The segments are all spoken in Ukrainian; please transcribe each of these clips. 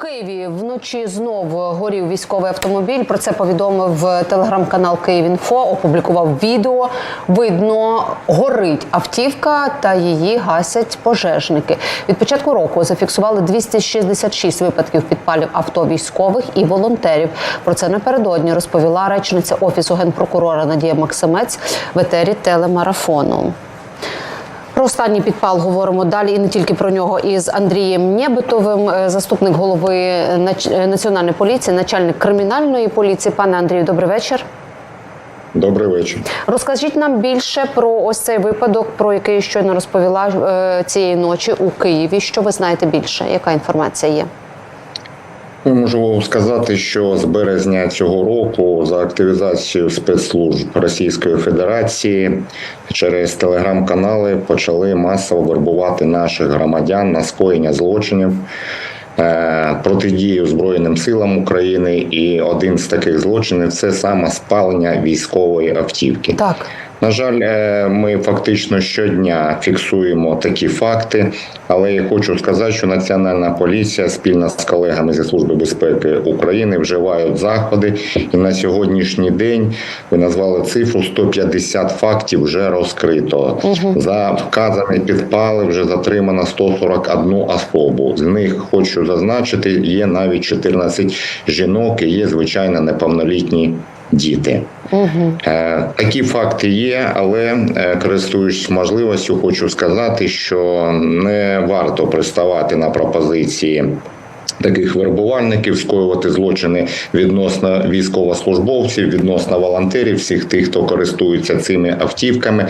Києві вночі знов горів військовий автомобіль. Про це повідомив телеграм-канал «Київінфо». Опублікував відео. Видно, горить автівка та її гасять пожежники. Від початку року зафіксували 266 випадків підпалів авто військових і волонтерів. Про це напередодні розповіла речниця офісу генпрокурора Надія Максимець в етері телемарафону. Про останній підпал говоримо далі і не тільки про нього із Андрієм Нєбитовим, е, заступник голови е, національної поліції, начальник кримінальної поліції. Пане Андрію, добрий вечір. Добрий вечір. Розкажіть нам більше про ось цей випадок, про який щойно розповіла е, цієї ночі у Києві. Що ви знаєте більше? Яка інформація є? Ну, Можу сказати, що з березня цього року за активізацію спецслужб Російської Федерації через телеграм-канали почали масово вербувати наших громадян на скоєння злочинів. е, Протидію Збройним силам України, і один з таких злочинів це саме спалення військової автівки. Так. На жаль, е, ми фактично щодня фіксуємо такі факти, але я хочу сказати, що Національна поліція спільно з колегами зі служби безпеки України вживають заходи, і на сьогоднішній день ви назвали цифру 150 фактів вже розкрито. За вказані підпали вже затримано 141 особу. З них хочу зазначити, є навіть 14 жінок і є звичайно неповнолітні діти. Угу. Такі факти є, але е, користуючись можливістю, хочу сказати, що не варто приставати на пропозиції. Таких вербувальників скоювати злочини відносно військовослужбовців, відносно волонтерів, всіх тих, хто користується цими автівками.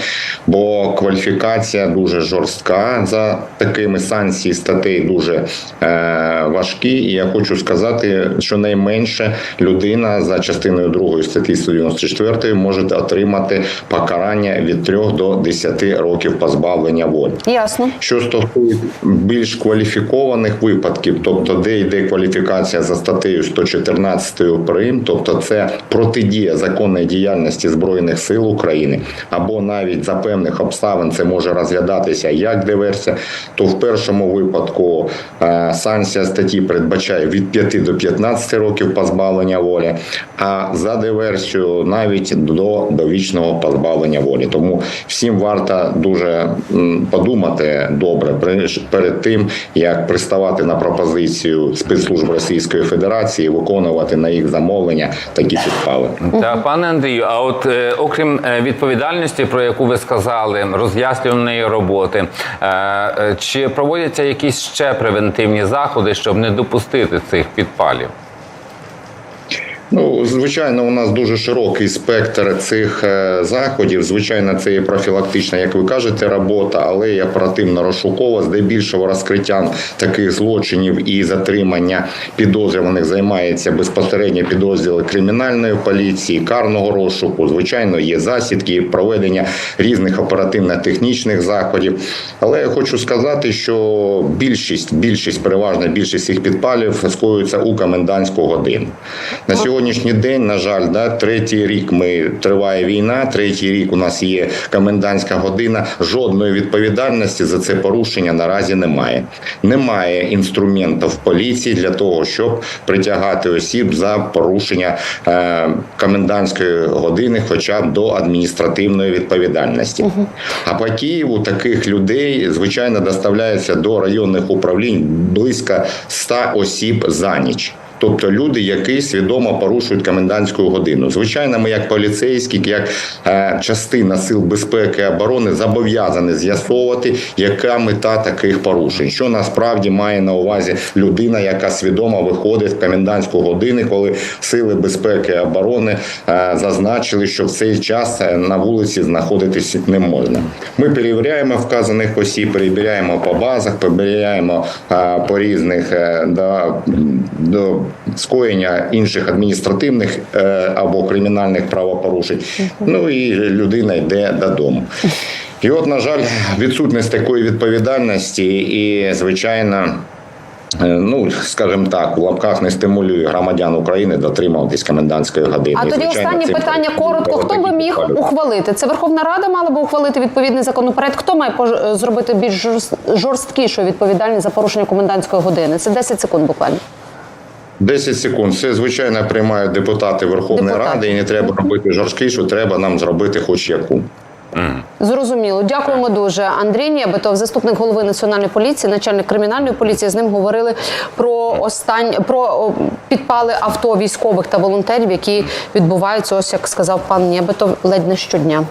Бо кваліфікація дуже жорстка за такими санкції статей дуже е, важкі. І я хочу сказати, що найменше людина за частиною 2 статті 194 може отримати покарання від 3 до 10 років позбавлення волі. Ясно. Що стосується більш кваліфікованих випадків, тобто де йде кваліфікація за статтею 114 прим, тобто це протидія законної діяльності збройних сил України, або навіть за певних обставин це може розглядатися як диверсія, то в першому випадку е, санкція статті передбачає від 5 до 15 років позбавлення волі, а за диверсію навіть до довічного позбавлення волі. Тому всім варто дуже подумати добре перед тим, як приставати на пропозицію спецслужб Російської Федерації, виконувати на їх замовлення такі підпали. Та пане Андрію, а от е, окрім е, відповідальності, про яку ви сказали, роз'яснювальної роботи, е, е, чи проводяться якісь ще превентивні заходи, щоб не допустити цих підпалів? Ну, звичайно, у нас дуже широкий спектр цих е, заходів. Звичайно, це є профілактична, як ви кажете, робота, але і оперативно-розшукова. Здебільшого розкриттям таких злочинів і затримання підозрюваних займається безпосередньо підрозділи кримінальної поліції, карного розшуку. Звичайно, є засідки, проведення різних оперативно-технічних заходів. Але я хочу сказати, що більшість, більшість, переважна більшість цих підпалів скоюється у комендантську годину. На сьогоднішній день, на жаль, да, третій рік ми триває війна, третій рік у нас є комендантська година. Жодної відповідальності за це порушення наразі немає. Немає інструментів поліції для того, щоб притягати осіб за порушення е, комендантської години, хоча б до адміністративної відповідальності. А по Києву таких людей звичайно доставляється до районних управлінь близько 100 осіб за ніч. Тобто люди, які свідомо порушують комендантську годину. Звичайно, ми, як поліцейські, як е, частина сил безпеки і оборони, зобов'язані з'ясовувати, яка мета таких порушень. Що насправді має на увазі людина, яка свідомо виходить в комендантську годину, коли сили безпеки і оборони е, зазначили, що в цей час е, на вулиці знаходитись не можна. Ми перевіряємо вказаних осіб, перевіряємо по базах, перевіряємо по різних до, до скоєння інших адміністративних е, або кримінальних правопорушень. Ну і людина йде додому. І от, на жаль, відсутність такої відповідальності і, звичайно. е, Ну, скажімо так, в лапках не стимулює громадян України дотримуватись комендантської години. А тоді звичайно, останнє цим питання коротко. Хто би міг підпалювати. ухвалити? Це Верховна Рада мала би ухвалити відповідний законопроект. Хто має зробити більш жорст- жорсткішу відповідальність за порушення комендантської години? Це 10 секунд буквально. 10 секунд. Це звичайно приймають депутати Верховної Депутати. Ради, і не треба робити жорсткий, що треба нам зробити хоч яку. Зрозуміло, дякуємо дуже. Андрій Нєбетов, заступник голови національної поліції, начальник кримінальної поліції. З ним говорили про остань про підпали авто військових та волонтерів, які відбуваються. Ось як сказав пан Нєбетов, ледь не щодня.